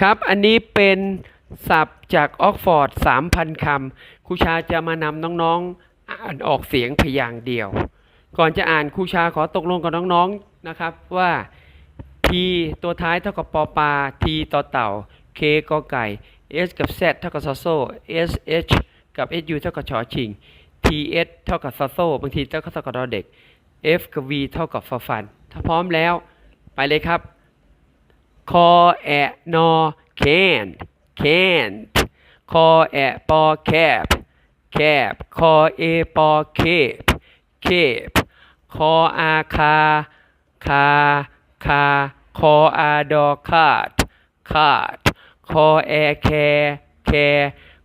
ครับ อันนี้เป็นศัพท์จากออกฟอร์ด 3,000 คำครูชาจะมานำน้องๆอ่านออกเสียงพยางค์เดียว ก่อนจะอ่านครูชาขอตกลงกับน้องๆนะครับว่า P ตัวท้ายเท่ากับปอปลา T ต่อเต่า K กอไก่ S กับ Z เท่ากับซอโซ S H กับ S U เท่ากับชอชิง T S เท่ากับซอโซบางทีเท่ากับเท่ากับดอเด็ก F กับ V เท่ากับฟอฟัน ถ้าพร้อมแล้ว ไปเลยครับ คอแอะนอ can't can't คอแอะปอ cap cap คอเอปอ cape cape คออาคาคาคาคออาดอ cart cart คอแอแคแค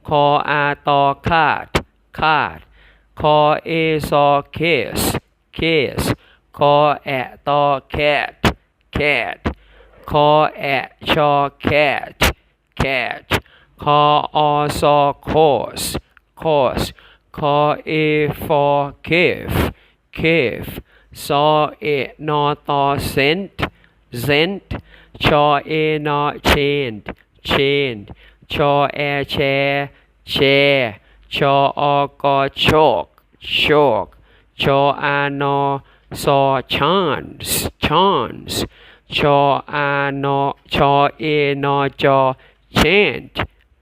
คออาตอ cart cart คอเอซอ case case คอแอะตอ cat cat ค อแอะชอ cat cat คออซอ course course คอเอ for cave cave ซอเอะนอตอ cent cent ชอเอนอ chained chained ชอแอ chair chair ชออกอ chalk chalk ชออานอซอ chance chance ช ออานอชอเอนอจอ change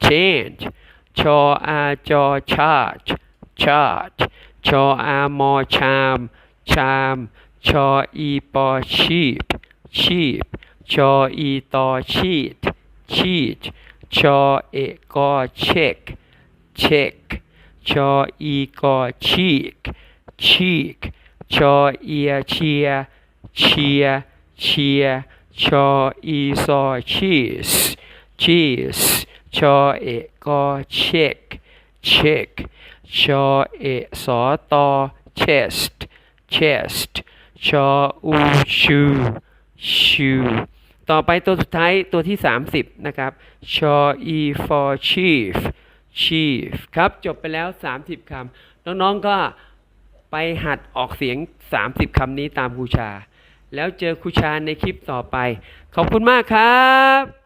change ชออาจอ charge charge ชออามอ charm charm ชออีปอ sheep sheep ชออีตอ cheat cheat ชอเอกอ check check ชออีกอ cheek cheek ชอเอีย cheer cheer cheer ช ออีซอ cheese cheese ชอเอกอ check check ชอเอสอตอ chest chest ชออู shoe shoe ต่อไปตัวสุดท้ายตัวที่ 30 นะครับชอ e for chief chief ครับ จบไปแล้ว 30คำน้อง ๆ ก็ไปหัดออกเสียง 30คำนี้ตามครูชา แล้วเจอครูชาในคลิปต่อไป ขอบคุณมากครับ